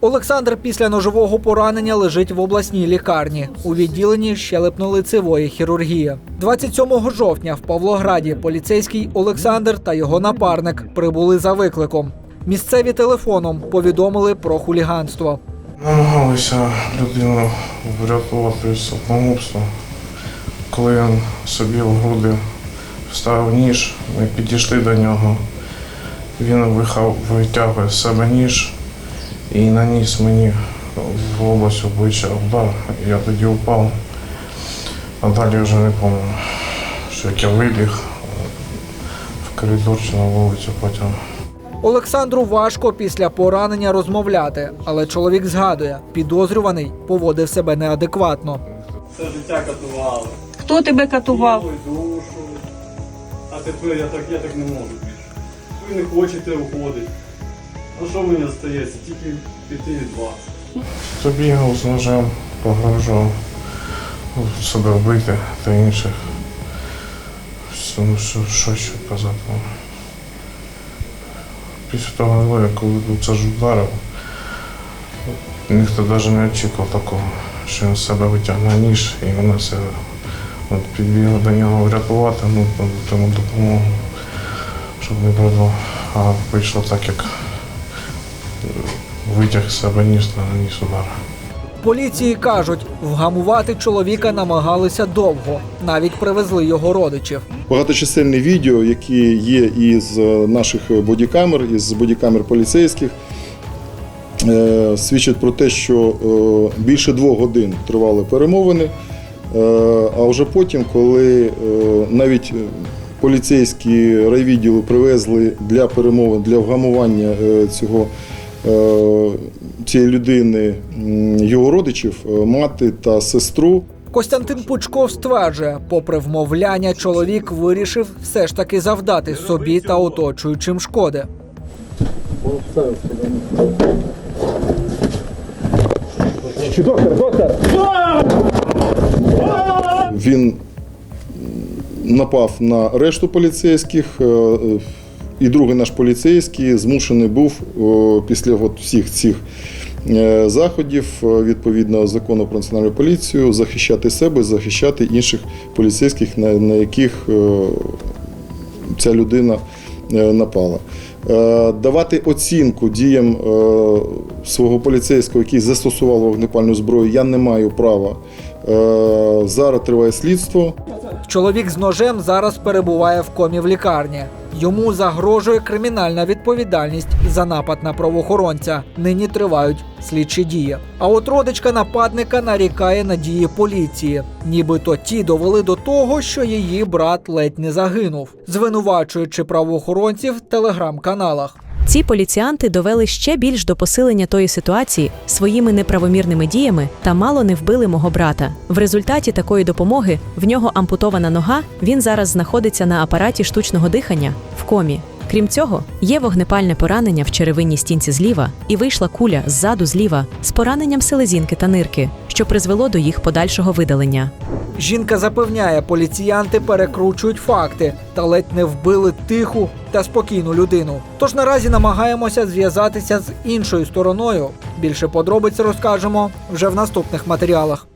Олександр після ножового поранення лежить в обласній лікарні у відділенні щелепно-лицевої хірургії. 27 жовтня в Павлограді поліцейський Олександр та його напарник прибули за викликом. Місцеві телефоном повідомили про хуліганство. Намагалися людину врятувати з самогубства. Коли він собі в груди вставив ніж, ми підійшли до нього. Він вихав, витягує себе ніж і наніс мені в область обличчя удар. Я тоді впав, а далі вже не пам'ятаю, що як я вибіг в коридор чи на вулицю потім. Олександру важко після поранення розмовляти, але чоловік згадує, підозрюваний поводив себе неадекватно. Все життя катували. Хто тебе катував? Ой, душу. А тепер я так, я так не можу більше. Ви не хочете уходити. А що мені залишається? Тільки піти від вас. Забігав з ножем, погрожував себе вбити та інших. Що, ну, що, ще казати? ну. Після того, коли це ж вдарив, ніхто навіть не очікував такого, що він з себе витягне ніж і мене все от, підбігли до нього врятувати, ну, тому допомогу, щоб не було. А вийшло так, як витяг з себе ніж та наніс удар. Поліції кажуть, вгамувати чоловіка намагалися довго, навіть привезли його родичів. багаточисельні відео, які є із е, наших бодікамер, із бодікамер поліцейських, е, свідчать про те, що е, більше двох годин тривали перемовини. А вже потім, коли навіть поліцейські райвідділу привезли для перемовин, для вгамування цього. Е, Цієї людини його родичів, е, мати та сестру, Костянтин Пучков стверджує, попри вмовляння, чоловік вирішив все ж таки завдати собі та оточуючим шкоди. Він напав на решту поліцейських, е, і другий наш поліцейський змушений був після от всіх цих е, заходів е, відповідно закону про національну поліцію захищати себе, захищати інших поліцейських, на, яких е, ця людина е, напала. Е, Давати оцінку діям е, свого поліцейського, який застосував вогнепальну зброю, я не маю права. Е, Зараз триває слідство. Чоловік з ножем зараз перебуває в комі в лікарні. Йому загрожує кримінальна відповідальність за напад на правоохоронця. Нині тривають слідчі дії. А от родичка нападника нарікає на дії поліції, нібито ті довели до того, що її брат ледь не загинув, звинувачуючи правоохоронців в телеграм-каналах. Ці поліціянти довели ще більш до посилення тої ситуації своїми неправомірними діями та мало не вбили мого брата. В результаті такої допомоги в нього ампутована нога. Він зараз знаходиться на апараті штучного дихання в комі. Крім цього, є вогнепальне поранення в черевинній стінці зліва і вийшла куля ззаду зліва з пораненням селезінки та нирки, що призвело до їх подальшого видалення. Жінка запевняє, поліціянти перекручують факти та ледь не вбили тиху та спокійну людину. Тож наразі намагаємося зв'язатися з іншою стороною. Більше подробиць розкажемо вже в наступних матеріалах.